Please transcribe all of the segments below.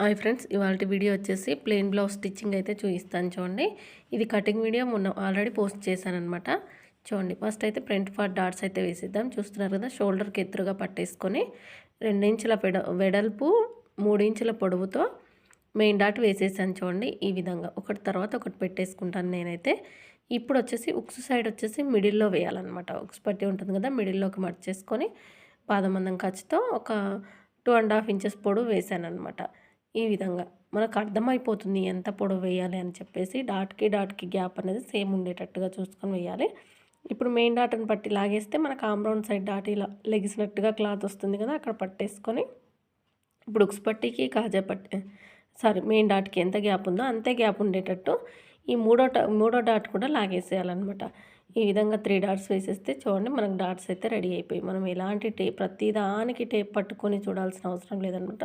Hi friends ఇవాళ video వచ్చేసి plain blouse stitching అయితే చూపిస్తాను చూడండి. ఇది కటింగ్ వీడియో మొన్న ఆల్రెడీ పోస్ట్ చేశాను అనమాట చూడండి ఫస్ట్ అయితే ఫ్రంట్ పార్ట్ డాట్స్ అయితే వేసిద్దాం. చూస్తున్నారు కదా షోల్డర్కి ఎత్తురుగా పట్టేసుకొని రెండించుల పెడ వెడల్పు మూడించుల పొడవుతో మెయిన్ డాట్ వేసేసాను చూడండి ఈ విధంగా. ఒకటి తర్వాత ఒకటి పెట్టేసుకుంటాను నేనైతే. ఇప్పుడు వచ్చేసి ఉక్స్ సైడ్ వచ్చేసి మిడిల్లో వేయాలన్నమాట. ఉక్స్ పట్టి ఉంటుంది కదా మిడిల్లోకి మర్చేసుకొని పాదమందం ఖర్చుతో ఒక టూ అండ్ హాఫ్ ఇంచెస్ పొడవు వేసాను అనమాట ఈ విధంగా. మనకు అర్థమైపోతుంది ఎంత పొడవు వేయాలి అని చెప్పేసి డాట్కి డాట్కి గ్యాప్ అనేది సేమ్ ఉండేటట్టుగా చూసుకొని వేయాలి. ఇప్పుడు మెయిన్ డాట్ని పట్టి లాగేస్తే మనకు ఆమ్రౌండ్ సైడ్ డాట్ ఇలా లెగిసినట్టుగా క్లాత్ వస్తుంది కదా అక్కడ పట్టేసుకొని ఇప్పుడు ఉక్స్ పట్టికి కాజా పట్టి సారీ మెయిన్ డాట్కి ఎంత గ్యాప్ ఉందో అంతే గ్యాప్ ఉండేటట్టు ఈ మూడో మూడో డాట్ కూడా లాగేసేయాలన్నమాట. ఈ విధంగా త్రీ డాట్స్ వేసేస్తే చూడండి మనకు డాట్స్ అయితే రెడీ అయిపోయి మనం ఎలాంటి టేప్ ప్రతి దానికి టేప్ పట్టుకొని చూడాల్సిన అవసరం లేదనమాట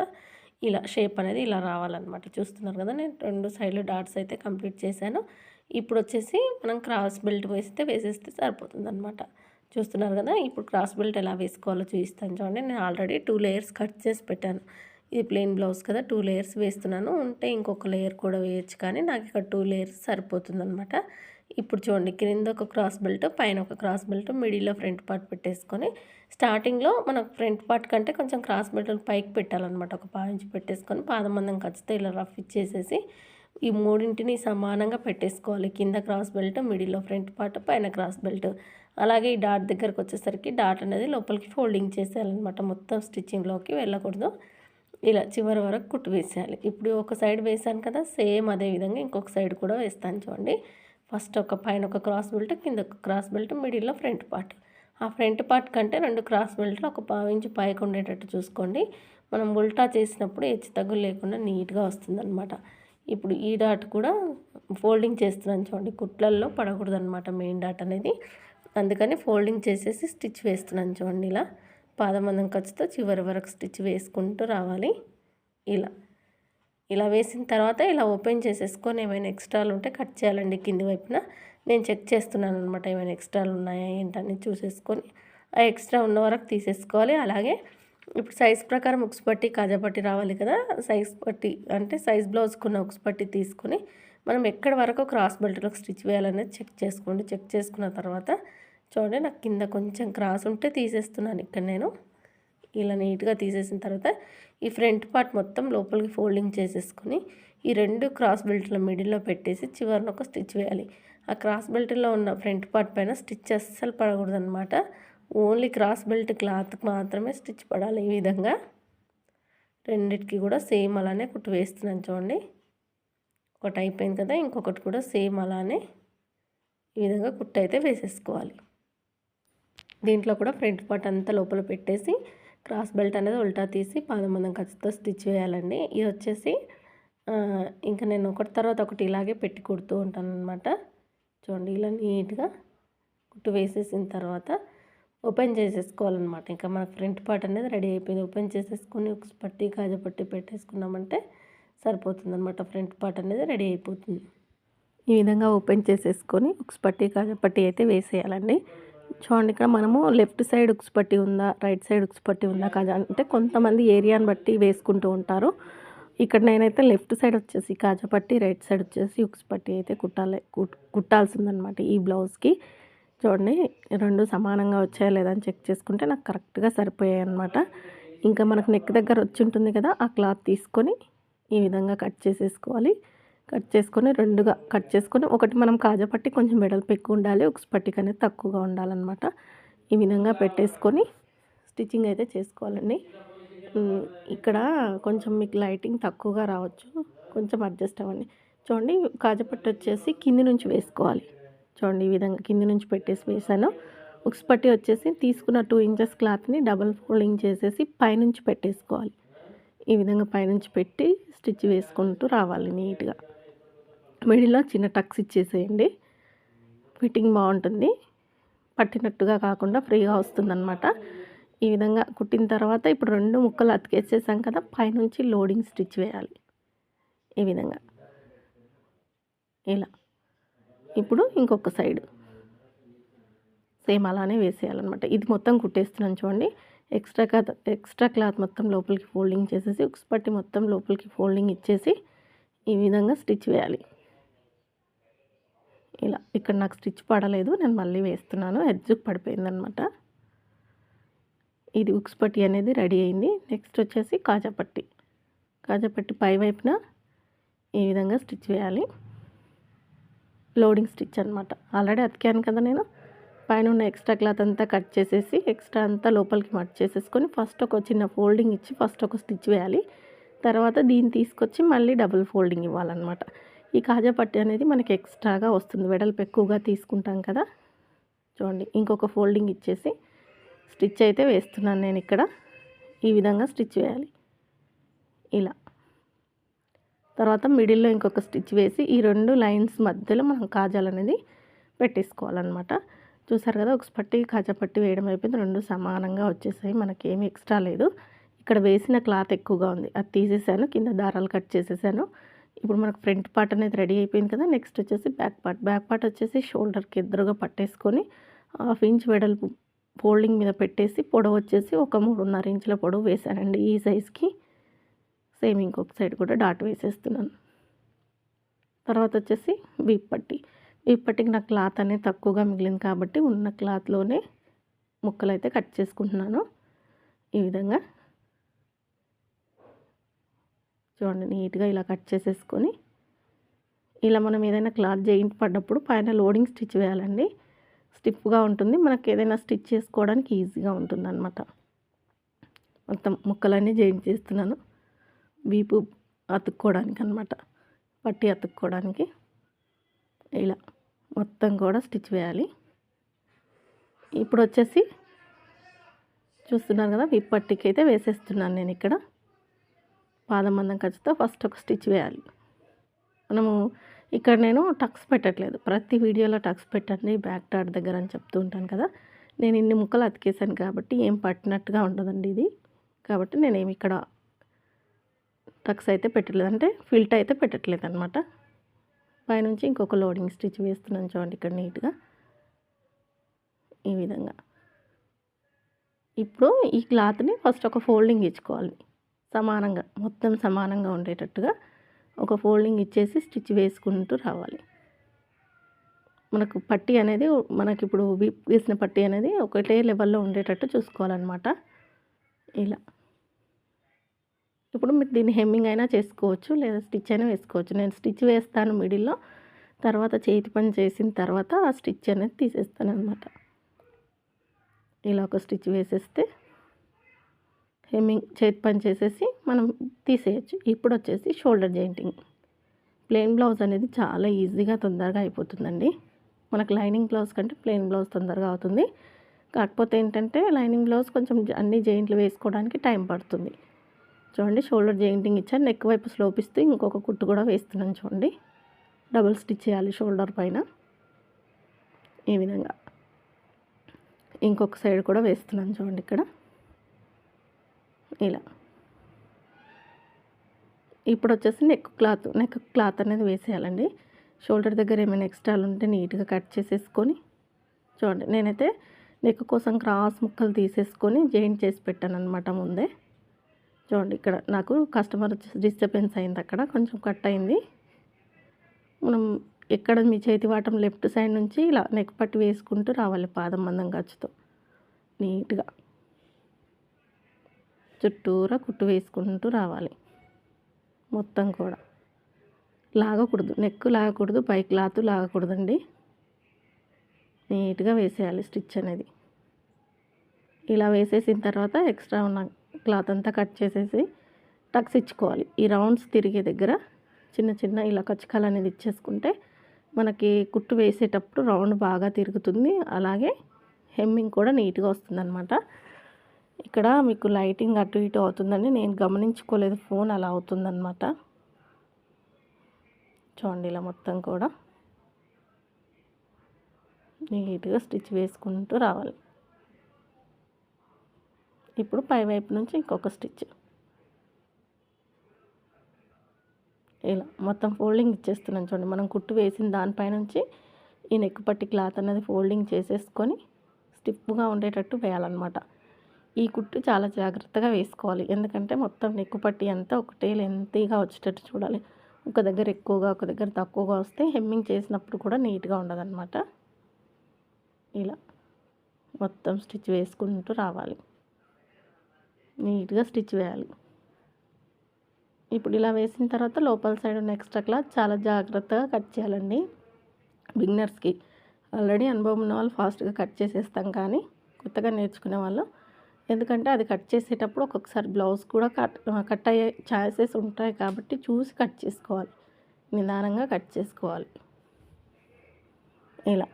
ఇలా షేప్ అనేది ఇలా రావాలన్నమాట. చూస్తున్నారు కదా నేను రెండు సైడ్లు డాట్స్ అయితే కంప్లీట్ చేశాను. ఇప్పుడు వచ్చేసి మనం క్రాస్ బెల్ట్ వేస్తే వేసేస్తే సరిపోతుంది అనమాట చూస్తున్నారు కదా ఇప్పుడు క్రాస్ బెల్ట్ ఎలా వేసుకోవాలో చూపిస్తాను చూడండి. నేను ఆల్రెడీ టూ లేయర్స్ కట్ చేసి పెట్టాను. ఇది ప్లెయిన్ బ్లౌజ్ కదా టూ లేయర్స్ వేస్తున్నాను. ఉంటే ఇంకొక లేయర్ కూడా వేయచ్చు కానీ నాకు ఇక్కడ టూ లేయర్స్ సరిపోతుంది అనమాట ఇప్పుడు చూడండి క్రింద ఒక క్రాస్ బెల్ట్ పైన ఒక క్రాస్ బెల్ట్ మిడిల్లో ఫ్రంట్ పార్ట్ పెట్టేసుకొని స్టార్టింగ్లో మనకు ఫ్రంట్ పార్ట్ కంటే కొంచెం క్రాస్ బెల్ట్ పైకి పెట్టాలన్నమాట. ఒక పాయించి పెట్టేసుకొని పాదమందం ఖచ్చితంగా ఇలా రఫ్ ఇచ్చేసేసి ఈ మూడింటిని సమానంగా పెట్టేసుకోవాలి. కింద క్రాస్ బెల్ట్ మిడిల్లో ఫ్రంట్ పార్ట్ పైన క్రాస్ బెల్ట్. అలాగే ఈ డాట్ దగ్గరకు వచ్చేసరికి డాట్ అనేది లోపలికి ఫోల్డింగ్ చేసేయాలన్నమాట. మొత్తం స్టిచ్చింగ్లోకి వెళ్ళకూడదు. ఇలా చివరి వరకు కుట్టు వేసేయాలి. ఇప్పుడు ఒక సైడ్ వేసాను కదా సేమ్ అదే విధంగా ఇంకొక సైడ్ కూడా వేస్తాను చూడండి. ఫస్ట్ ఒక పైన ఒక క్రాస్ బెల్ట్ కింద ఒక క్రాస్ బెల్ట్ మిడిల్లో ఫ్రంట్ పార్ట్. ఆ ఫ్రంట్ పార్ట్ కంటే రెండు క్రాస్ బెల్ట్లు ఒక పావించి పైకి ఉండేటట్టు చూసుకోండి. మనం ఉల్టా చేసినప్పుడు హెచ్చు తగ్గు లేకుండా నీట్గా వస్తుందన్నమాట. ఇప్పుడు ఈ డాట్ కూడా ఫోల్డింగ్ చేస్తున్నాను చూడండి కుట్లల్లో పడకూడదు అనమాట మెయిన్ డాట్ అనేది. అందుకని ఫోల్డింగ్ చేసేసి స్టిచ్ వేస్తున్నాను చూడండి ఇలా. పాదమందం ఖర్చుతో చివరి వరకు స్టిచ్ వేసుకుంటూ రావాలి. ఇలా. ఇలా వేసిన తర్వాత ఇలా ఓపెన్ చేసేసుకొని ఏమైనా ఎక్స్ట్రాలు ఉంటే కట్ చేయాలండి కింది వైపున. నేను చెక్ చేస్తున్నాను అనమాట ఏమైనా ఎక్స్ట్రాలు ఉన్నాయా ఏంటని చూసేసుకొని ఆ ఎక్స్ట్రా ఉన్న వరకు తీసేసుకోవాలి. అలాగే ఇప్పుడు సైజ్ ప్రకారం ఉక్స్ పట్టి కాజా పట్టి రావాలి కదా. సైజ్ పట్టి అంటే సైజ్ బ్లౌజ్కున్న ఉక్స్ పట్టి తీసుకొని మనం ఎక్కడి వరకు క్రాస్ బెల్ట్లోకి స్టిచ్ వేయాలనేది చెక్ చేసుకోండి. చెక్ చేసుకున్న తర్వాత చూడండి నాకు కింద కొంచెం క్రాస్ ఉంటే తీసేస్తున్నాను ఇక్కడ నేను. ఇలా నీట్గా తీసేసిన తర్వాత ఈ ఫ్రంట్ పార్ట్ మొత్తం లోపలికి ఫోల్డింగ్ చేసేసుకొని ఈ రెండు క్రాస్ బెల్ట్ల మిడిల్లో పెట్టేసి చివరిన ఒక స్టిచ్ వేయాలి. ఆ క్రాస్ బెల్ట్లో ఉన్న ఫ్రంట్ పార్ట్ పైన స్టిచ్ అస్సలు పడకూడదు అనమాట ఓన్లీ క్రాస్ బెల్ట్ క్లాత్కి మాత్రమే స్టిచ్ పడాలి ఈ విధంగా. రెండిటికి కూడా సేమ్ అలానే కుట్టు వేస్తున్నాను చూడండి. ఒకటి అయిపోయింది కదా ఇంకొకటి కూడా సేమ్ అలానే ఈ విధంగా కుట్టు అయితే వేసేసుకోవాలి. దీంట్లో కూడా ఫ్రంట్ పార్ట్ అంతా లోపల పెట్టేసి క్రాస్ బెల్ట్ అనేది ఉల్టా తీసి పాదమందం ఖచ్చితంగా స్టిచ్ వేయాలండి ఇది వచ్చేసి ఇంకా నేను ఒకటి తర్వాత ఒకటి ఇలాగే పెట్టి కుడుతూ ఉంటాను అనమాట చూడండి ఇలా నీట్గా కుట్టు వేసేసిన తర్వాత ఓపెన్ చేసేసుకోవాలన్నమాట. ఇంకా మన ఫ్రంట్ పార్ట్ అనేది రెడీ అయిపోయింది. ఓపెన్ చేసేసుకొని ఒక పట్టి కాజా పట్టి పెట్టేసుకున్నామంటే సరిపోతుంది అనమాట ఫ్రంట్ పార్ట్ అనేది రెడీ అయిపోతుంది. ఈ విధంగా ఓపెన్ చేసేసుకొని ఒక పట్టి కాజా పట్టి అయితే వేసేయాలండి. చూడండి ఇక్కడ మనము లెఫ్ట్ సైడ్ ఉక్స్ పట్టి ఉందా రైట్ సైడ్ ఉక్స్ పట్టి ఉందా కాజా అంటే కొంతమంది ఏరియాని బట్టి వేసుకుంటూ ఉంటారు. ఇక్కడ నేనైతే లెఫ్ట్ సైడ్ వచ్చేసి కాజా పట్టి రైట్ సైడ్ వచ్చేసి ఉక్స్ పట్టి అయితే కుట్టాలి కుట్టాల్సిందనమాట ఈ బ్లౌజ్కి. చూడండి రెండు సమానంగా వచ్చాయా లేదా అని చెక్ చేసుకుంటే నాకు కరెక్ట్గా సరిపోయాయి అనమాట ఇంకా మనకు నెక్ దగ్గర వచ్చి ఉంటుంది కదా ఆ క్లాత్ తీసుకొని ఈ విధంగా కట్ చేసేసుకోవాలి. కట్ చేసుకొని రెండుగా కట్ చేసుకొని ఒకటి మనం కాజా పట్టి కొంచెం వెడల్పు ఎక్కువ ఉండాలి ఉక్స్ పట్టిక అనేది తక్కువగా ఉండాలన్నమాట. ఈ విధంగా పెట్టేసుకొని స్టిచ్చింగ్ అయితే చేసుకోవాలండి. ఇక్కడ కొంచెం మీకు లైటింగ్ తక్కువగా రావచ్చు కొంచెం అడ్జస్ట్ అవ్వండి. చూడండి కాజపట్టు వచ్చేసి కింది నుంచి వేసుకోవాలి. చూడండి ఈ విధంగా కింది నుంచి పెట్టేసి వేసాను. ఉక్స్ పట్టి వచ్చేసి తీసుకున్న టూ ఇంచెస్ క్లాత్ని డబల్ ఫోల్డింగ్ చేసేసి పైనుంచి పెట్టేసుకోవాలి. ఈ విధంగా పైనుంచి పెట్టి స్టిచ్ వేసుకుంటూ రావాలి నీట్గా. మిడిల్లో చిన్న టక్స్ ఇచ్చేసేయండి. ఫిట్టింగ్ బాగుంటుంది. పట్టినట్టుగా కాకుండా ఫ్రీగా వస్తుందన్నమాట. ఈ విధంగా కుట్టిన తర్వాత ఇప్పుడు రెండు ముక్కలు అతికేసేసాం కదా పైనుంచి లోడింగ్ స్టిచ్ వేయాలి. ఈ విధంగా. ఇలా. ఇప్పుడు ఇంకొక సైడ్. సేమ్ అలానే వేసేయాలన్నమాట. ఇది మొత్తం కుట్టేస్తున్నాను చూడండి. ఎక్స్ట్రా క్లాత్ ఎక్స్ట్రా క్లాత్ మొత్తం లోపలికి ఫోల్డింగ్ చేసేసి ఉక్స్ పట్టి మొత్తం లోపలికి ఫోల్డింగ్ ఇచ్చేసి ఈ విధంగా స్టిచ్ వేయాలి. ఇలా ఇక్కడ నాకు స్టిచ్ పడలేదు నేను మళ్ళీ వేస్తున్నాను ఎడ్జుకు పడిపోయిందనమాట. ఇది ఉక్స్ పట్టి అనేది రెడీ అయింది. నెక్స్ట్ వచ్చేసి కాజాపట్టి కాజాపట్టి పై వైపున ఈ విధంగా స్టిచ్ వేయాలి. లోడింగ్ స్టిచ్ అనమాట ఆల్రెడీ అతికాను కదా నేను. పైన ఉన్న ఎక్స్ట్రా క్లాత్ అంతా కట్ చేసేసి ఎక్స్ట్రా అంతా లోపలికి మట్ చేసేసుకొని ఫస్ట్ ఒక చిన్న ఫోల్డింగ్ ఇచ్చి ఫస్ట్ ఒక స్టిచ్ వేయాలి. తర్వాత దీన్ని తీసుకొచ్చి మళ్ళీ డబుల్ ఫోల్డింగ్ ఇవ్వాలన్నమాట. ఈ కాజా పట్టి అనేది మనకి ఎక్స్ట్రాగా వస్తుంది. వెడల్పు ఎక్కువగా తీసుకుంటాం కదా. చూడండి ఇంకొక ఫోల్డింగ్ ఇచ్చేసి స్టిచ్ అయితే వేస్తున్నాను నేను ఇక్కడ. ఈ విధంగా స్టిచ్ వేయాలి. ఇలా. తర్వాత మిడిల్లో ఇంకొక స్టిచ్ వేసి ఈ రెండు లైన్స్ మధ్యలో మనం కాజాలు అనేది పెట్టేసుకోవాలన్నమాట. చూసారు కదా ఒక పట్టి కాజా పట్టి వేయడం అయిపోయింది. రెండు సమానంగా వచ్చేసాయి. మనకి ఏమి ఎక్స్ట్రా లేదు. ఇక్కడ వేసిన క్లాత్ ఎక్కువగా ఉంది. అది తీసేసాను. కింద దారాలు కట్ చేసేసాను. ఇప్పుడు మనకు ఫ్రంట్ పార్ట్ అనేది రెడీ అయిపోయింది కదా నెక్స్ట్ వచ్చేసి బ్యాక్ పార్ట్. బ్యాక్ పార్ట్ వచ్చేసి షోల్డర్కి ఎదురుగా పట్టేసుకొని హాఫ్ ఇంచ్ వెడల్పు ఫోల్డింగ్ మీద పెట్టేసి పొడవు వచ్చేసి ఒక మూడున్నర ఇంచుల పొడవు వేసానండి ఈ సైజ్కి సేమ్ ఇంకొక సైడ్ కూడా డాట్ వేసేస్తున్నాను. తర్వాత వచ్చేసి వీప్ పట్టి. వీప్ పట్టికి నా క్లాత్ అనేది తక్కువగా మిగిలింది కాబట్టి ఉన్న క్లాత్లోనే ముక్కలు అయితే కట్ చేసుకుంటున్నాను. ఈ విధంగా చూడండి నీట్గా ఇలా కట్ చేసేసుకొని ఇలా మనం ఏదైనా క్లాత్ జాయింట్ పడ్డప్పుడు పైన లోడింగ్ స్టిచ్ వేయాలండి. స్టిఫ్గా ఉంటుంది. మనకి ఏదైనా స్టిచ్ చేసుకోవడానికి ఈజీగా ఉంటుంది అనమాట మొత్తం ముక్కలన్నీ జాయింట్ చేస్తున్నాను. వీపు అతుక్కోవడానికి అనమాట పట్టి అతుక్కోవడానికి ఇలా మొత్తం కూడా స్టిచ్ వేయాలి. ఇప్పుడు వచ్చేసి చూస్తున్నారు కదా విప్పట్టికి అయితే వేసేస్తున్నాను నేను ఇక్కడ. పాదం మందం ఖర్చుతో ఫస్ట్ ఒక స్టిచ్ వేయాలి. మనము ఇక్కడ నేను టక్స్ పెట్టట్లేదు. ప్రతి వీడియోలో టక్స్ పెట్టండి బ్యాక్ డాట్ దగ్గర అని చెప్తూ ఉంటాను కదా. నేను ఇన్ని ముక్కలు అతికేసాను కాబట్టి ఏం పట్టినట్టుగా ఉండదండి ఇది. కాబట్టి నేనేమి ఇక్కడ టక్స్ అయితే పెట్టట్లేదు. అంటే ఫిల్ట్ అయితే పెట్టట్లేదు అనమాట పైనుంచి ఇంకొక లోడింగ్ స్టిచ్ వేస్తున్నాను చూడండి ఇక్కడ నీట్గా. ఈ విధంగా. ఇప్పుడు ఈ క్లాత్ని ఫస్ట్ ఒక ఫోల్డింగ్ ఇచ్చుకోవాలి. సమానంగా మొత్తం సమానంగా ఉండేటట్టుగా ఒక ఫోల్డింగ్ ఇచ్చేసి స్టిచ్ వేసుకుంటూ రావాలి. మనకు పట్టి అనేది మనకి ఇప్పుడు వేసిన పట్టి అనేది ఒకటే లెవెల్లో ఉండేటట్టు చూసుకోవాలన్నమాట. ఇలా. ఇప్పుడు మీరు దీన్ని హెమ్మింగ్ అయినా చేసుకోవచ్చు లేదా స్టిచ్ అయినా వేసుకోవచ్చు. నేను స్టిచ్ వేస్తాను మిడిల్లో తర్వాత చేతి పని చేసిన తర్వాత ఆ స్టిచ్ అనేది తీసేస్తాను అనమాట ఇలా ఒక స్టిచ్ వేసేస్తే హెమ్మింగ్ చేతి పని చేసేసి మనం తీసేయచ్చు. ఇప్పుడు వచ్చేసి షోల్డర్ జాయింటింగ్. ప్లెయిన్ బ్లౌజ్ అనేది చాలా ఈజీగా తొందరగా అయిపోతుందండి. మనకు లైనింగ్ బ్లౌజ్ కంటే ప్లెయిన్ బ్లౌజ్ తొందరగా అవుతుంది. కాకపోతే ఏంటంటే లైనింగ్ బ్లౌజ్ కొంచెం అన్ని జాయింట్లు వేసుకోవడానికి టైం పడుతుంది. చూడండి షోల్డర్ జాయింటింగ్ ఇచ్చాను. నెక్ వైపు స్లోప్ ఇస్తూ ఇంకొక కుట్టు కూడా వేస్తున్నాను చూడండి. డబుల్ స్టిచ్ చేయాలి షోల్డర్ పైన. ఈ విధంగా. ఇంకొక సైడ్ కూడా వేస్తున్నాను చూడండి ఇక్కడ. ఇలా. ఇప్పుడు వచ్చేసి నెక్ క్లాత్. నెక్ క్లాత్ అనేది వేసేయాలండి. షోల్డర్ దగ్గర ఏమైనా ఎక్స్ట్రాలు ఉంటే నీట్గా కట్ చేసేసుకొని చూడండి. నేనైతే నెక్ కోసం క్రాస్ ముక్కలు తీసేసుకొని జాయింట్ చేసి పెట్టాను అనమాట ముందే. చూడండి ఇక్కడ నాకు కస్టమర్ వచ్చేసి డిస్టర్బెన్స్ అయింది అక్కడ. కొంచెం కట్ అయింది. మనం ఎక్కడ మీ చేతి వాటం లెఫ్ట్ సైడ్ నుంచి ఇలా నెక్ పట్టి వేసుకుంటూ రావాలి పాదం మందం ఖర్చుతో. నీట్గా. చుట్టూరా కుట్టు వేసుకుంటూ రావాలి. మొత్తం కూడా. లాగకూడదు. నెక్ లాగకూడదు. పై క్లాత్ లాగకూడదండి. నీట్గా వేసేయాలి స్టిచ్ అనేది. ఇలా వేసేసిన తర్వాత ఎక్స్ట్రా ఉన్న క్లాత్ అంతా కట్ చేసేసి టక్స్ ఇచ్చుకోవాలి. ఈ రౌండ్స్ తిరిగే దగ్గర చిన్న చిన్న ఇలా కచ్చకాలు అనేది ఇచ్చేసుకుంటే మనకి కుట్టు వేసేటప్పుడు రౌండ్ బాగా తిరుగుతుంది. అలాగే హెమ్మింగ్ కూడా నీట్గా వస్తుందన్నమాట. ఇక్కడ మీకు లైటింగ్ అటు ఇటు అవుతుందని నేను గమనించుకోలేదు ఫోన్ అలా అవుతుందన్నమాట. చూడండి ఇలా మొత్తం కూడా. నీట్గా స్టిచ్ వేసుకుంటూ రావాలి. ఇప్పుడు పై వైపు నుంచి ఇంకొక స్టిచ్. ఇలా మొత్తం ఫోల్డింగ్ ఇచ్చేస్తున్నాను చూడండి. మనం కుట్టు వేసిన దానిపై నుంచి ఈ నెక్ పట్టి క్లాత్ అనేది ఫోల్డింగ్ చేసేసుకొని స్టిఫ్గా ఉండేటట్టు వేయాలన్నమాట. ఈ కుట్టు చాలా జాగ్రత్తగా వేసుకోవాలి. ఎందుకంటే మొత్తం నెక్కు పట్టి అంతా ఒకటే లెంతీగా వచ్చేటట్టు చూడాలి. ఒక దగ్గర ఎక్కువగా ఒక దగ్గర తక్కువగా వస్తే హెమ్మింగ్ చేసినప్పుడు కూడా నీట్గా ఉండదన్నమాట. ఇలా మొత్తం స్టిచ్ వేసుకుంటూ రావాలి. నీట్గా స్టిచ్ వేయాలి. ఇప్పుడు ఇలా వేసిన తర్వాత లోపల సైడ్ ఉన్న ఎక్స్ట్రా క్లాత్ చాలా జాగ్రత్తగా కట్ చేయాలండి. బిగినర్స్కి. ఆల్రెడీ అనుభవం ఉన్న వాళ్ళు ఫాస్ట్గా కట్ చేసేస్తాం కానీ కొత్తగా నేర్చుకునే వాళ్ళు ఎందుకంటే అది కట్ చేసేటప్పుడు ఒక్కొక్కసారి బ్లౌజ్ కూడా కట్ కట్ అయ్యే ఛాన్సెస్ ఉంటాయి కాబట్టి చూసి కట్ చేసుకోవాలి. నిదానంగా కట్ చేసుకోవాలి. ఇలా.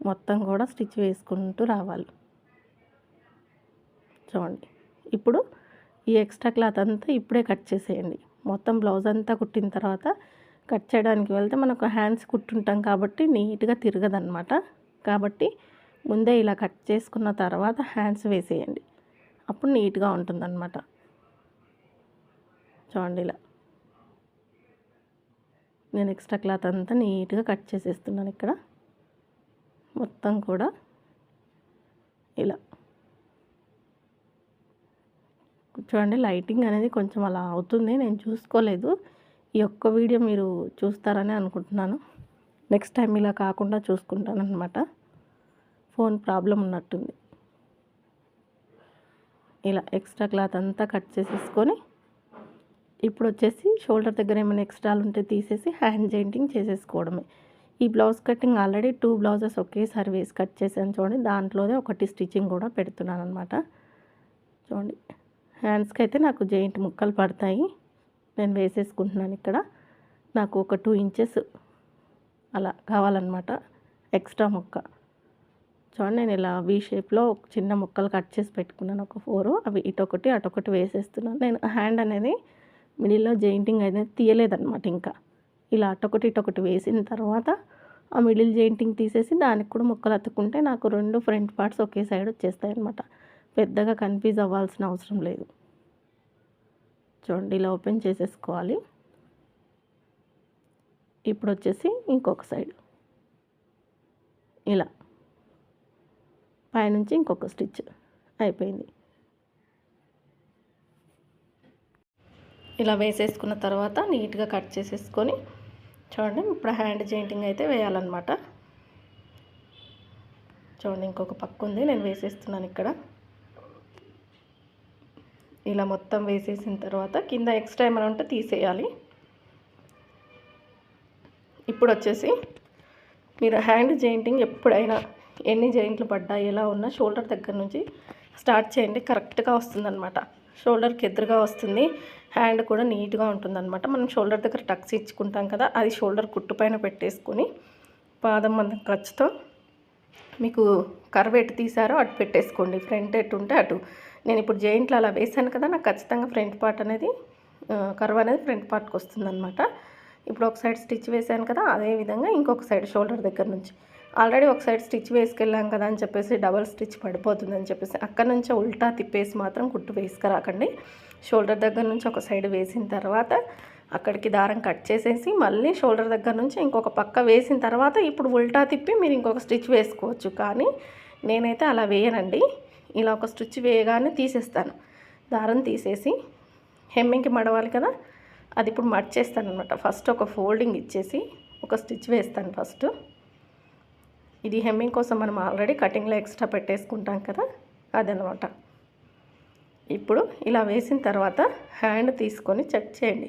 మొత్తం కూడా స్టిచ్ వేసుకుంటూ రావాలి. చూడండి. ఇప్పుడు ఈ ఎక్స్ట్రా క్లాత్ అంతా ఇప్పుడే కట్ చేసేయండి. మొత్తం బ్లౌజ్ అంతా కుట్టిన తర్వాత కట్ చేయడానికి వెళ్తే మనకు హ్యాండ్స్ కుట్టుంటాం కాబట్టి నీట్గా తిరగదనమాట కాబట్టి ముందే ఇలా కట్ చేసుకున్న తర్వాత హ్యాండ్స్ వేసేయండి. అప్పుడు నీట్గా ఉంటుందన్నమాట. చూడండి ఇలా. నేను ఎక్స్ట్రా క్లాత్ అంతా నీట్గా కట్ చేసేస్తున్నాను ఇక్కడ. మొత్తం కూడా ఇలా. చూడండి లైటింగ్ అనేది కొంచెం అలా అవుతుంది. నేను చూసుకోలేదు. ఈ ఒక్క వీడియో మీరు చూస్తారని అనుకుంటున్నాను. నెక్స్ట్ టైం ఇలా కాకుండా చూసుకుంటాను అనమాట ఫోన్ ప్రాబ్లం ఉన్నట్టుంది. ఇలా ఎక్స్ట్రా క్లాత్ అంతా కట్ చేసేసుకొని ఇప్పుడు వచ్చేసి షోల్డర్ దగ్గర ఏమైనా ఎక్స్ట్రాలు ఉంటే తీసేసి హ్యాండ్ జాయింటింగ్ చేసేసుకోవడమే. ఈ blouse cutting already two blouses ఒకేసారి వేసి కట్ చేశాను చూడండి. దాంట్లోనే ఒకటి స్టిచ్చింగ్ కూడా పెడుతున్నాను అనమాట చూడండి. హ్యాండ్స్కి అయితే నాకు జాయింట్ ముక్కలు పడతాయి. నేను వేసేసుకుంటున్నాను ఇక్కడ. నాకు ఒక టూ ఇంచెస్ అలా కావాలన్నమాట. ఎక్స్ట్రా ముక్క. చూడండి నేను ఇలా వీ షేప్లో చిన్న ముక్కలు కట్ చేసి పెట్టుకున్నాను ఒక ఫోర్ అవి ఇటొకటి అటొకటి వేసేస్తున్నాను. నేను హ్యాండ్ అనేది మిడిల్లో జెయింటింగ్ అనేది తీయలేదన్నమాట ఇంకా. ఇలా అటొకటి ఇటొకటి వేసిన తర్వాత ఆ మిడిల్ జెయింటింగ్ తీసేసి దానికి కూడా ముక్కలు అతుక్కుంటే నాకు రెండు ఫ్రంట్ పార్ట్స్ ఒకే సైడ్ వచ్చేస్తాయి అనమాట పెద్దగా కన్ఫ్యూజ్ అవ్వాల్సిన అవసరం లేదు. చూడండి ఇలా ఓపెన్ చేసేసుకోవాలి. ఇప్పుడు వచ్చేసి ఇంకొక సైడ్ ఇలా. పైనుంచి ఇంకొక స్టిచ్ అయిపోయింది. ఇలా వేసేసుకున్న తర్వాత నీట్గా కట్ చేసేసుకొని చూడండి ఇప్పుడు హ్యాండ్ జాయింటింగ్ అయితే వేయాలన్నమాట. చూడండి ఇంకొక పక్క ఉంది నేను వేసేస్తున్నాను ఇక్కడ. ఇలా మొత్తం వేసేసిన తర్వాత కింద ఎక్స్ట్రా ఏమైనా ఉంటే తీసేయాలి. ఇప్పుడు వచ్చేసి మీరు హ్యాండ్ జాయింటింగ్ ఎప్పుడైనా ఎన్ని జాయింట్లు పడ్డాయి ఎలా ఉన్నా షోల్డర్ దగ్గర నుంచి స్టార్ట్ చేయండి. కరెక్ట్గా వస్తుందన్నమాట. షోల్డర్కి ఎదురుగా వస్తుంది. హ్యాండ్ కూడా నీట్గా ఉంటుందన్నమాట. మనం షోల్డర్ దగ్గర టక్స్ ఇచ్చుకుంటాం కదా అది షోల్డర్ కుట్టు పైన పెట్టేసుకొని పాదం మంద ఖర్చుతో మీకు కర్వ్ ఎటు తీసారో అటు పెట్టేసుకోండి. ఫ్రంట్ ఎటు ఉంటే అటు. నేను ఇప్పుడు జెయింట్లు అలా వేసాను కదా నాకు ఖచ్చితంగా ఫ్రంట్ పార్ట్ అనేది కర్వ్ అనేది ఫ్రంట్ పార్ట్కి వస్తుందన్నమాట. ఇప్పుడు ఒక సైడ్ స్టిచ్ వేసాను కదా అదే విధంగా ఇంకొక సైడ్ షోల్డర్ దగ్గర నుంచి. ఆల్రెడీ ఒక సైడ్ స్టిచ్ వేసుకెళ్ళాం కదా అని చెప్పేసి డబల్ స్టిచ్ పడిపోతుందని చెప్పేసి అక్కడ నుంచి ఉల్టా తిప్పేసి మాత్రం కుట్టు వేసుకురాకండి. షోల్డర్ దగ్గర నుంచి ఒక సైడ్ వేసిన తర్వాత అక్కడికి దారం కట్ చేసేసి మళ్ళీ షోల్డర్ దగ్గర నుంచి ఇంకొక పక్క వేసిన తర్వాత ఇప్పుడు ఉల్టా తిప్పి మీరు ఇంకొక స్టిచ్ వేసుకోవచ్చు. కానీ నేనైతే అలా వేయనండి. ఇలా ఒక స్టిచ్ వేయగానే తీసేస్తాను. దారం తీసేసి హెమ్మింగ్కి మడవాలి కదా అది ఇప్పుడు మడిచేస్తాను అనమాట ఫస్ట్ ఒక ఫోల్డింగ్ ఇచ్చేసి ఒక స్టిచ్ వేస్తాను ఫస్ట్. ఇది హెమ్మింగ్ కోసం మనం ఆల్రెడీ కటింగ్లో ఎక్స్ట్రా పెట్టేసుకుంటాం కదా అదనమాట. ఇప్పుడు ఇలా వేసిన తర్వాత హ్యాండ్ తీసుకొని చెక్ చేయండి.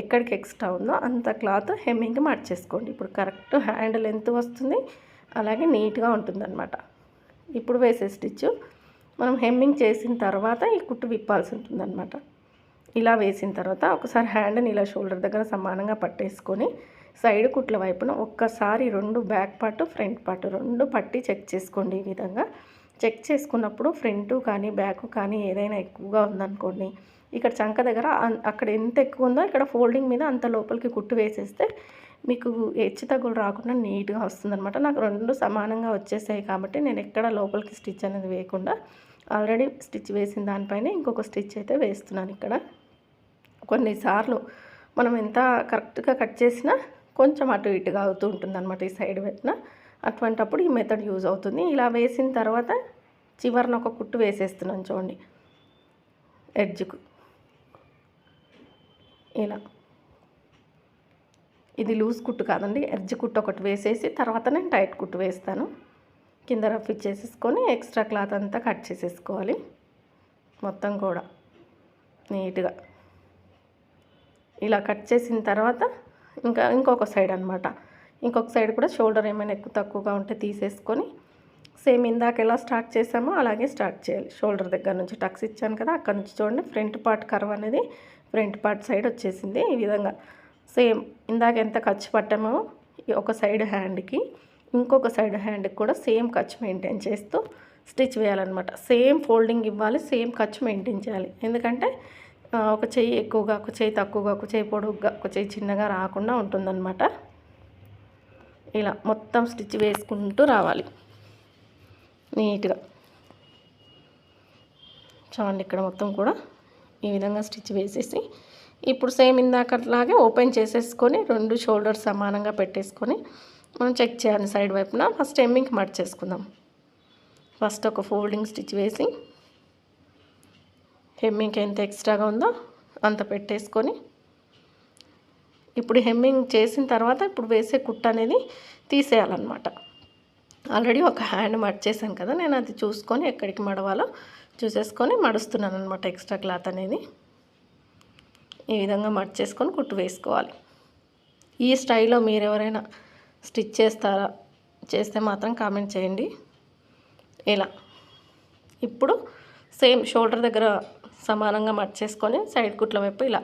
ఎక్కడికి ఎక్స్ట్రా ఉందో అంత క్లాత్ హెమ్మింగ్ మార్చేసుకోండి. ఇప్పుడు కరెక్ట్ హ్యాండ్ లెంత్ వస్తుంది అలాగే నీట్గా ఉంటుందన్నమాట. ఇప్పుడు వేసే స్టిచ్. మనం హెమ్మింగ్ చేసిన తర్వాత ఈ కుట్టు విప్పాల్సి ఉంటుందన్నమాట. ఇలా వేసిన తర్వాత ఒకసారి హ్యాండ్ని ఇలా షోల్డర్ దగ్గర సమానంగా పట్టేసుకొని సైడ్ కుట్ల వైపున ఒక్కసారి రెండు బ్యాక్ పార్ట్ ఫ్రంట్ పార్ట్ రెండు పట్టి చెక్ చేసుకోండి ఈ విధంగా. చెక్ చేసుకున్నప్పుడు ఫ్రంట్ కానీ బ్యాక్ కానీ ఏదైనా ఎక్కువగా ఉందనుకోండి ఇక్కడ చంక దగ్గర అక్కడ ఎంత ఎక్కువ ఉందో ఇక్కడ ఫోల్డింగ్ మీద అంత లోపలికి కుట్టు వేసేస్తే మీకు హెచ్చు తగ్గులు రాకుండా నీట్గా వస్తుందన్నమాట. నాకు రెండు సమానంగా వచ్చేసాయి కాబట్టి నేను ఎక్కడ లోపలికి స్టిచ్ అనేది వేయకుండా ఆల్రెడీ స్టిచ్ వేసిన దానిపైన ఇంకొక స్టిచ్ అయితే వేస్తున్నాను ఇక్కడ. కొన్నిసార్లు మనం ఎంత కరెక్ట్గా కట్ చేసినా కొంచెం అటు ఇటుగా అవుతూ ఉంటుంది అనమాట ఈ సైడ్ పెట్టిన అటువంటప్పుడు ఈ మెథడ్ యూజ్ అవుతుంది. ఇలా వేసిన తర్వాత చివరిన ఒక కుట్టు వేసేస్తున్నాను చూడండి. ఎడ్జ్కు ఇలా. ఇది లూజ్ కుట్టు కాదండి. ఎడ్జ్ కుట్టు ఒకటి వేసేసి తర్వాత నేను టైట్ కుట్టు వేస్తాను. కింద రఫ్ ఇచ్చేసేసుకొని ఎక్స్ట్రా క్లాత్ అంతా కట్ చేసేసుకోవాలి. మొత్తం కూడా. నీట్గా ఇలా కట్ చేసిన తర్వాత ఇంకా ఇంకొక సైడ్ అనమాట ఇంకొక సైడ్ కూడా షోల్డర్ ఏమైనా ఎక్కువ తక్కువగా ఉంటే తీసేసుకొని సేమ్ ఇందాక ఎలా స్టార్ట్ చేసామో అలాగే స్టార్ట్ చేయాలి. షోల్డర్ దగ్గర నుంచి టక్స్ ఇచ్చాను కదా అక్కడ నుంచి చూడండి ఫ్రంట్ పార్ట్ కర్వ్ అనేది ఫ్రంట్ పార్ట్ సైడ్ వచ్చేసింది ఈ విధంగా. సేమ్ ఇందాక ఎంత ఖర్చు పట్టామో ఒక సైడ్ హ్యాండ్కి ఇంకొక సైడ్ హ్యాండ్కి కూడా సేమ్ ఖర్చు మెయింటైన్ చేస్తూ స్టిచ్ వేయాలన్నమాట. సేమ్ ఫోల్డింగ్ ఇవ్వాలి సేమ్ ఖర్చు మెయింటైన్ చేయాలి. ఎందుకంటే ఒక చెయ్యి ఎక్కువగా ఒక చెయ్యి తక్కువగా ఒక చెయ్యి పొడుగ్గా ఒక చెయ్యి చిన్నగా రాకుండా ఉంటుందన్నమాట. ఇలా మొత్తం స్టిచ్ వేసుకుంటూ రావాలి. నీట్గా. చూడండి ఇక్కడ మొత్తం కూడా ఈ విధంగా స్టిచ్ వేసేసి ఇప్పుడు సేమ్ ఇందాకట్లాగే ఓపెన్ చేసేసుకొని రెండు షోల్డర్స్ సమానంగా పెట్టేసుకొని మనం చెక్ చేయాలి సైడ్ వైపున. ఫస్ట్ ఎమ్మింగ్కి మర్చేసుకుందాం. ఫస్ట్ ఒక ఫోల్డింగ్ స్టిచ్ వేసి హెమ్మింగ్ ఎంత ఎక్స్ట్రాగా ఉందో అంత పెట్టేసుకొని ఇప్పుడు హెమ్మింగ్ చేసిన తర్వాత ఇప్పుడు వేసే కుట్ట అనేది తీసేయాలన్నమాట. ఆల్రెడీ ఒక హ్యాండ్ మడిచేసాను కదా నేను అది చూసుకొని ఎక్కడికి మడవాలో చూసేసుకొని మడుస్తున్నాను అనమాట ఎక్స్ట్రా క్లాత్ అనేది. ఈ విధంగా మడిచేసుకొని కుట్టు వేసుకోవాలి. ఈ స్టైల్లో మీరు ఎవరైనా స్టిచ్ చేస్తారా చేస్తే మాత్రం కామెంట్ చేయండి. ఇలా ఇప్పుడు సేమ్ షోల్డర్ దగ్గర సమానంగా మర్చేసుకొని సైడ్ కుట్ల వైపు ఇలా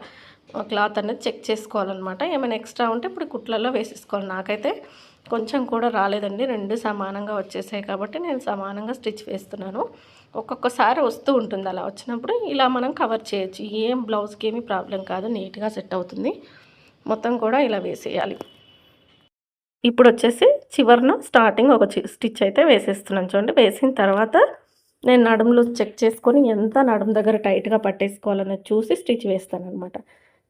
క్లాత్ అనేది చెక్ చేసుకోవాలన్నమాట. ఏమైనా ఎక్స్ట్రా ఉంటే ఇప్పుడు కుట్లలో వేసేసుకోవాలి. నాకైతే కొంచెం కూడా రాలేదండి. రెండు సమానంగా వచ్చేసాయి కాబట్టి నేను సమానంగా స్టిచ్ వేస్తున్నాను. ఒక్కొక్కసారి వస్తూ ఉంటుంది. అలా వచ్చినప్పుడు ఇలా మనం కవర్ చేయొచ్చు. ఏం బ్లౌజ్కి ఏమి ప్రాబ్లం కాదు. నీట్గా సెట్ అవుతుంది. మొత్తం కూడా ఇలా వేసేయాలి. ఇప్పుడు వచ్చేసి చివరిన స్టార్టింగ్ ఒక స్టిచ్ అయితే వేసేస్తున్నాను. చూడండి వేసిన తర్వాత నేను నడుములో చెక్ చేసుకొని ఎంత నడుము దగ్గర టైట్గా పట్టేసుకోవాలనేది చూసి స్టిచ్ వేస్తాను అనమాట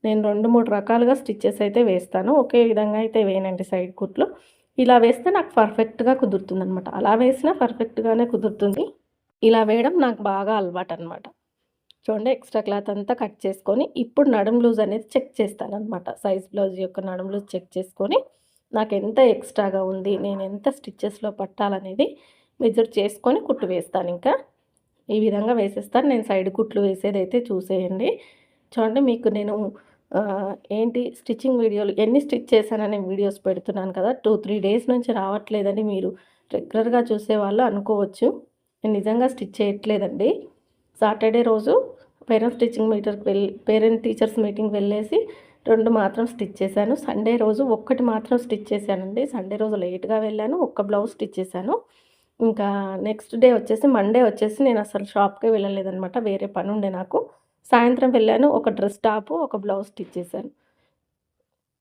నేను రెండు మూడు రకాలుగా స్టిచ్చెస్ అయితే వేస్తాను. ఒకే విధంగా అయితే వేయనండి సైడ్ కుట్లు. ఇలా వేస్తే నాకు పర్ఫెక్ట్గా కుదురుతుంది అనమాట అలా వేసినా పర్ఫెక్ట్గానే కుదురుతుంది. ఇలా వేయడం నాకు బాగా అలవాటు అనమాట చూడండి ఎక్స్ట్రా క్లాత్ అంతా కట్ చేసుకొని ఇప్పుడు నడుము లూజ్ అనేది చెక్ చేస్తాను అనమాట సైజ్ బ్లౌజ్ యొక్క నడుము లూజ్ చెక్ చేసుకొని నాకు ఎంత ఎక్స్ట్రాగా ఉంది నేను ఎంత స్టిచ్చెస్లో పట్టాలనేది మెజర్ చేసుకొని కుట్టు వేస్తాను ఇంకా. ఈ విధంగా వేసేస్తాను. నేను సైడ్ కుట్లు వేసేదైతే చూసేయండి. చూడండి మీకు నేను ఏంటి స్టిచ్చింగ్ వీడియోలు ఎన్ని స్టిచ్ చేశాననే వీడియోస్ పెడుతున్నాను కదా. టూ త్రీ డేస్ నుంచి రావట్లేదని మీరు రెగ్యులర్గా చూసే వాళ్ళు అనుకోవచ్చు. నేను నిజంగా స్టిచ్ చేయట్లేదండి. సాటర్డే రోజు పేరెంట్ స్టిచ్చింగ్ మీటర్కి వెళ్ళి పేరెంట్ టీచర్స్ మీటింగ్ వెళ్ళేసి రెండు మాత్రం స్టిచ్ చేశాను. సండే రోజు ఒక్కటి మాత్రం స్టిచ్ చేశానండి. సండే రోజు లేట్గా వెళ్ళాను. ఒక్క బ్లౌజ్ స్టిచ్ చేశాను. ఇంకా నెక్స్ట్ డే వచ్చేసి మండే వచ్చేసి నేను అసలు షాప్కే వెళ్ళలేదనమాట వేరే పని ఉండే నాకు. సాయంత్రం వెళ్ళాను ఒక డ్రెస్ టాప్ ఒక బ్లౌజ్ స్టిచ్ చేశాను.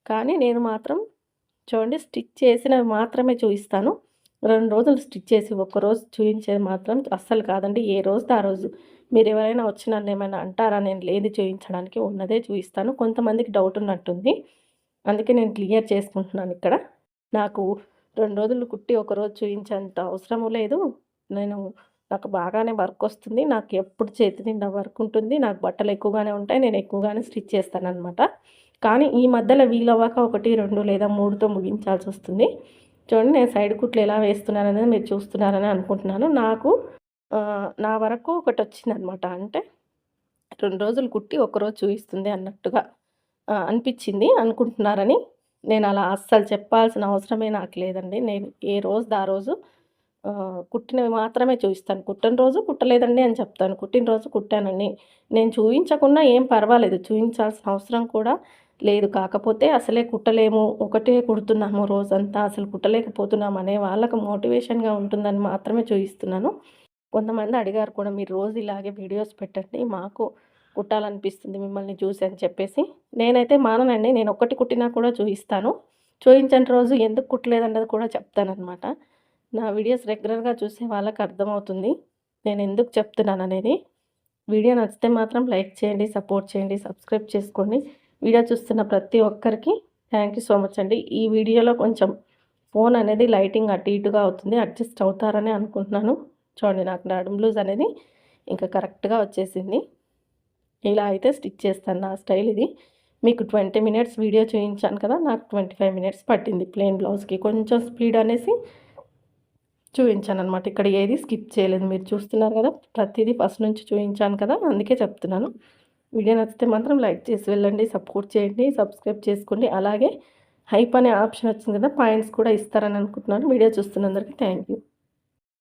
కానీ నేను మాత్రం చూడండి స్టిచ్ చేసినవి మాత్రమే చూపిస్తాను రెండు రోజులు స్టిచ్ చేసి ఒక్కరోజు చూపించేది మాత్రం అస్సలు కాదండి. ఏ రోజు ఆ రోజు. మీరు ఎవరైనా వచ్చి ఏమైనా అంటారా నేను లేని చూపించడానికి ఉన్నదే చూపిస్తాను కొంతమందికి డౌట్ ఉన్నట్టుంది. అందుకే నేను క్లియర్ చేసుకుంటున్నాను ఇక్కడ. నాకు రెండు రోజులు కుట్టి ఒకరోజు చూపించేంత అవసరము లేదు. నేను నాకు బాగానే వర్క్ వస్తుంది. నాకు ఎప్పుడు చేతి నిండా వర్క్ ఉంటుంది. నాకు బట్టలు ఎక్కువగానే ఉంటాయి. నేను ఎక్కువగానే స్టిచ్ చేస్తాను అనమాట కానీ ఈ మధ్యలో వీలవ్వక ఒకటి రెండు లేదా మూడుతో ముగించాల్సి వస్తుంది. చూడండి నేను సైడ్ కుట్లు ఎలా వేస్తున్నాననేది మీరు చూస్తున్నారని అనుకుంటున్నాను. నాకు నా వరకు ఒకటి వచ్చిందనమాట అంటే రెండు రోజులు కుట్టి ఒకరోజు చూపిస్తుంది అన్నట్టుగా అనిపించింది అనుకుంటున్నారని. నేను అలా అస్సలు చెప్పాల్సిన అవసరమే నాకు లేదండి. నేను ఏ రోజు ఆ రోజు కుట్టినవి మాత్రమే చూపిస్తాను కుట్టిన రోజు కుట్టలేదండి అని చెప్తాను. కుట్టిన రోజు కుట్టానండి. నేను చూపించకుండా ఏం పర్వాలేదు. చూపించాల్సిన అవసరం కూడా లేదు. కాకపోతే అసలే కుట్టలేము. ఒకటే కుడుతున్నాము రోజంతా. అసలు కుట్టలేకపోతున్నాము అనే వాళ్ళకు మోటివేషన్గా ఉంటుందని మాత్రమే చూపిస్తున్నాను కొంతమంది అడిగారు కూడా మీరు రోజు ఇలాగే వీడియోస్ పెట్టండి. మాకు కుట్టాలనిపిస్తుంది మిమ్మల్ని చూసి అని చెప్పేసి. నేనైతే మాననండి నేను ఒక్కటి కుట్టినా కూడా చూపిస్తాను చూపించని రోజు ఎందుకు కుట్టలేదన్నది కూడా చెప్తానమాట నా వీడియోస్ రెగ్యులర్గా చూసే వాళ్ళకి అర్థమవుతుంది. నేను ఎందుకు చెప్తున్నాను అనేది వీడియో నచ్చితే మాత్రం లైక్ చేయండి సపోర్ట్ చేయండి సబ్స్క్రైబ్ చేసుకోండి. వీడియో చూస్తున్న ప్రతి ఒక్కరికి థ్యాంక్ యూ సో మచ్ అండి. ఈ వీడియోలో కొంచెం ఫోన్ అనేది లైటింగ్ అటు ఇటుగా అవుతుంది అడ్జస్ట్ అవుతారని అనుకుంటున్నాను. చూడండి నాకు నడుం బ్లూజ్ అనేది ఇంకా కరెక్ట్గా వచ్చేసింది. ఇలా అయితే స్టిచ్ చేస్తాను నా స్టైల్ ఇది. మీకు ట్వంటీ మినిట్స్ వీడియో చూపించాను కదా నాకు ట్వంటీ ఫైవ్ మినిట్స్ పట్టింది ప్లెయిన్ బ్లౌజ్కి. కొంచెం స్పీడ్ అనేసి చూపించాను అనమాట ఇక్కడ ఏది స్కిప్ చేయలేదు. మీరు చూస్తున్నారు కదా ప్రతిదీ ఫస్ట్ నుంచి చూపించాను కదా అందుకే చెప్తున్నాను. వీడియో నచ్చితే మాత్రం లైక్ చేసి వెళ్ళండి సపోర్ట్ చేయండి సబ్స్క్రైబ్ చేసుకోండి. అలాగే హైప్ అనే ఆప్షన్ వచ్చింది కదా పాయింట్స్ కూడా ఇస్తారని అనుకుంటున్నాను. వీడియో చూస్తున్నందరికీ థ్యాంక్ యూ.